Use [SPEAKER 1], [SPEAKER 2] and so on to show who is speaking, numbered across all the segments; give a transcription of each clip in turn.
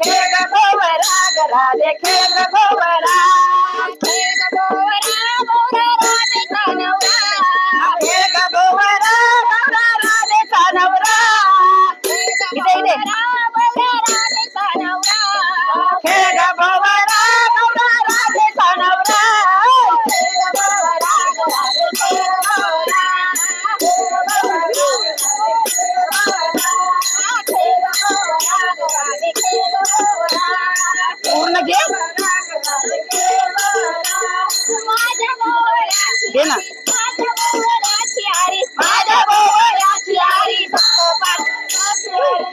[SPEAKER 1] खेळ गोवरा खेळ गोवरा
[SPEAKER 2] दे ना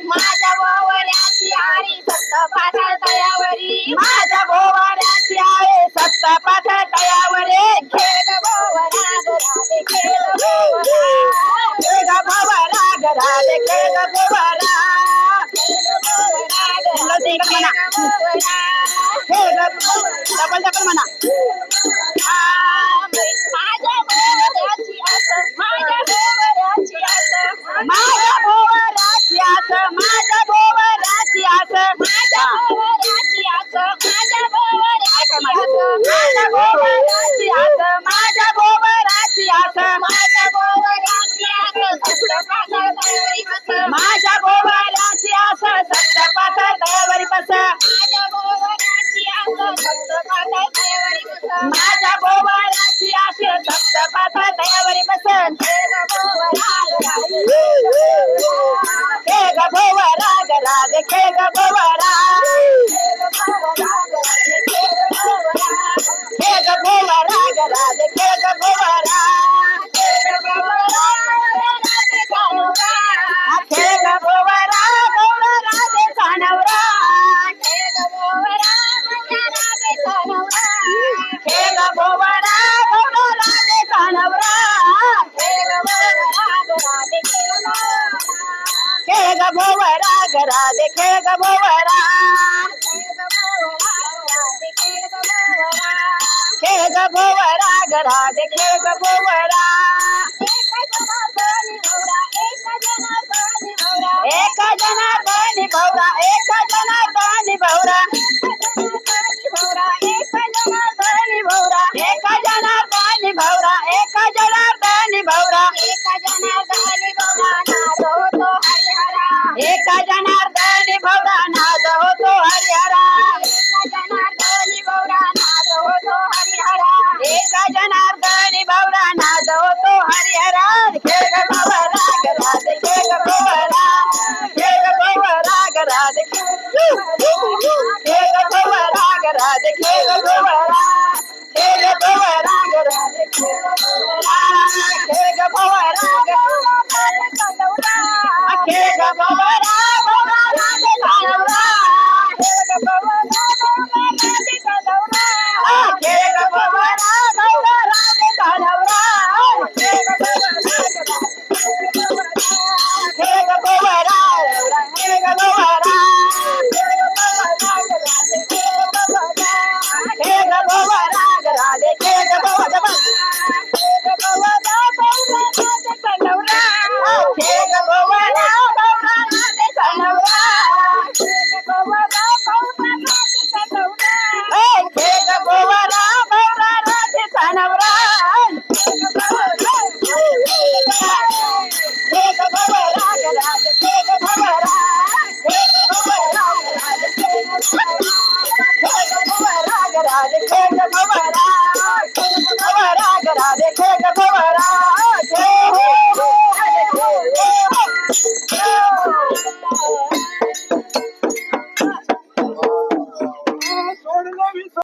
[SPEAKER 2] माझ्या गोवऱ्याची आरी सत्त पाथळ तयावरी
[SPEAKER 1] माझ्या गोवऱ्याची आरे सत्त पाथळ तयावरे
[SPEAKER 2] खेळ गोवरा गराले खेळ
[SPEAKER 1] खेळ गोवरा गराले खेळ गोवरा डबल डबल म्हणा
[SPEAKER 2] माझ्या
[SPEAKER 1] गोवालाची आस सत्य पात दयावरी बस. माझ्या गोवालाची आस सत्य पात दयावरी बस. खेग भोवा राग राग खेग भोवा राग. खेग भोवा राग राग Radhe खेग बोवरा खेग बोवरा Radhe खेग बोवरा Bye. Radhe Krishna Bhavara, Krishna Bhavara, Radhe